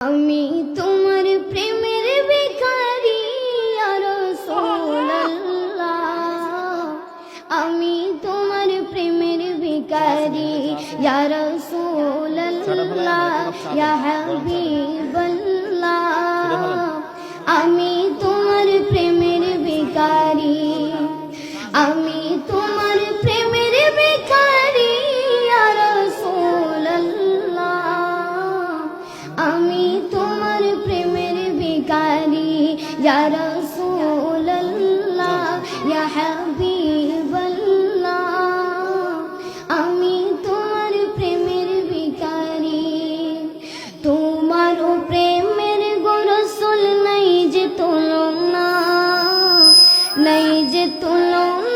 আমি তোমার প্রেমের বেকারি আর রাসূলুল্লাহ আমি তোমার প্রেমের বেকারি ইয়া রাসূলুল্লাহ বেকারি الله, يا حبيب الله, আমি তোমার প্রেমের ভিখারি। তোমার প্রেমের গোরসুল নাই যে তুলনা, নাই যে তুলনা।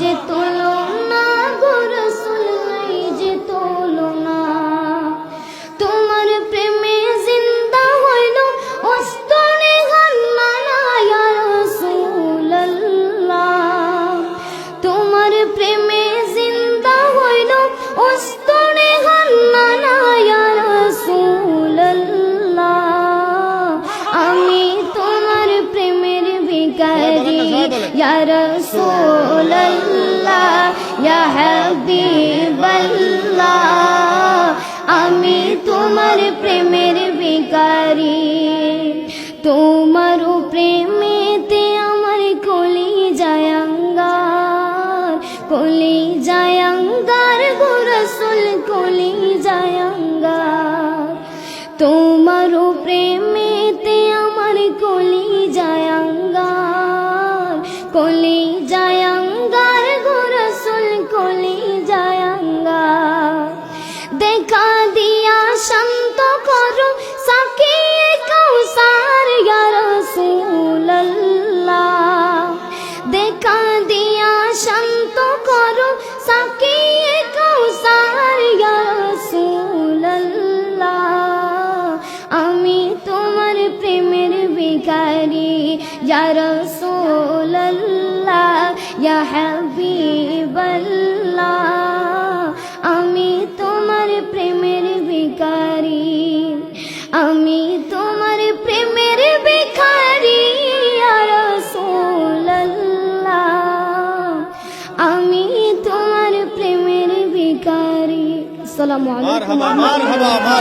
যে তুলনা গোরসুল নাই যে তুলনা তোমার প্রেমে জিন্দা হইল অস্তনে গান্নানা ইয়া রাসূলুল্লাহ। তোমার প্রেমে জিন্দা হইল অস্তনে গান্নানা ইয়া রাসূলুল্লাহ। আমি তোমার প্রেমের বেকারি ইয়া রাসূলুল্লাহ ইয়া হাবিবাল্লাহ আমি তোমার প্রেমের বেকারি তোমার প্রেমেতে আমার কলি জায়াঙ্গার কলি জায়াঙ্গার গোরসুল, কলি জায়াঙ্গার। তোমার প্রেমেতে আমার কলি প্রেমের বেকারি ইয়া রাসূলুল্লাহ ইয়া হাবিবাল্লাহ আমি তোমার প্রেমের বেকারি আমি তোমার প্রেমের বেকারি ইয়া রাসূলুল্লাহ আমি তোমার প্রেমের বেকারি আসসালামু আলাইকুম মারহাবা মারহাবা মার